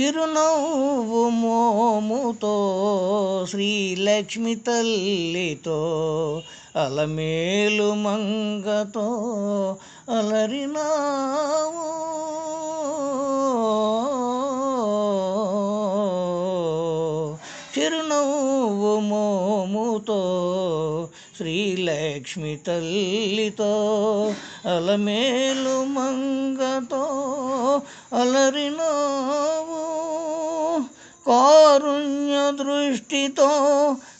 చిరునవ్వు మోముతో శ్రీలక్ష్మి తల్లితో అలమేలు మంగతో అలరినావు. చిరునవ్వు మోముతో శ్రీలక్ష్మి తల్లితో అలమేలు మంగతో అలరినావు. కారుణ్య దృష్టితో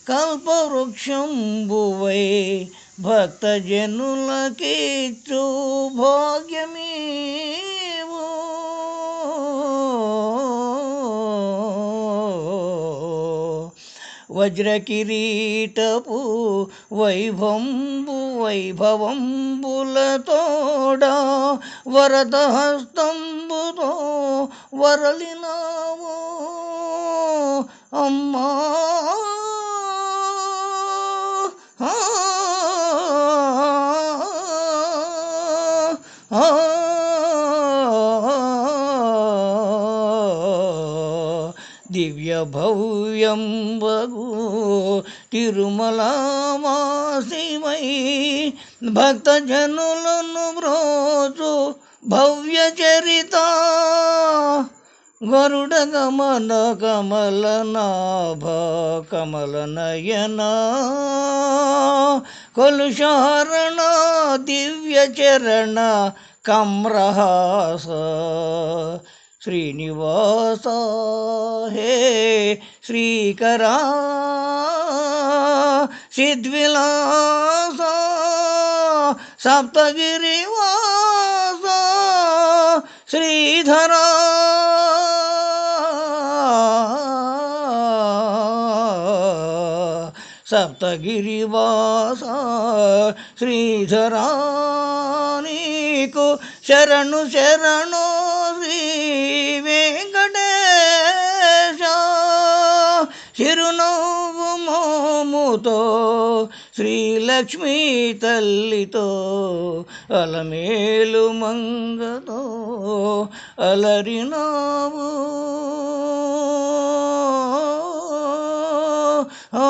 కల్పవృక్షంబువై భక్తజనులకిచ్చు భాగ్యమీవు వజ్రకిరీటపు వైభంబు వైభవంబులతోడా వరద హస్తంబుతో వరలినావు అమ్మా. దివ్య భవ్యం బగు తిరుమలమాసిమై భక్తజనులను బ్రోచు భవ్య చరిత गरुड गमन कमल नाभ कमल नयन कलुषहरण दिव्यचरण कम्रहास। श्रीनिवास हे श्रीकरा। सिद्विलास सप्तगिरिवास। श्रीधरा। సప్తగిరివాస శ్రీధరా శరణు శరణు శ్రీ వెంకటేశ. చిరునవ్వు మోముతో శ్రీలక్ష్మీ తల్లితో అలమేలు మంగతో అలరినావు. ఓ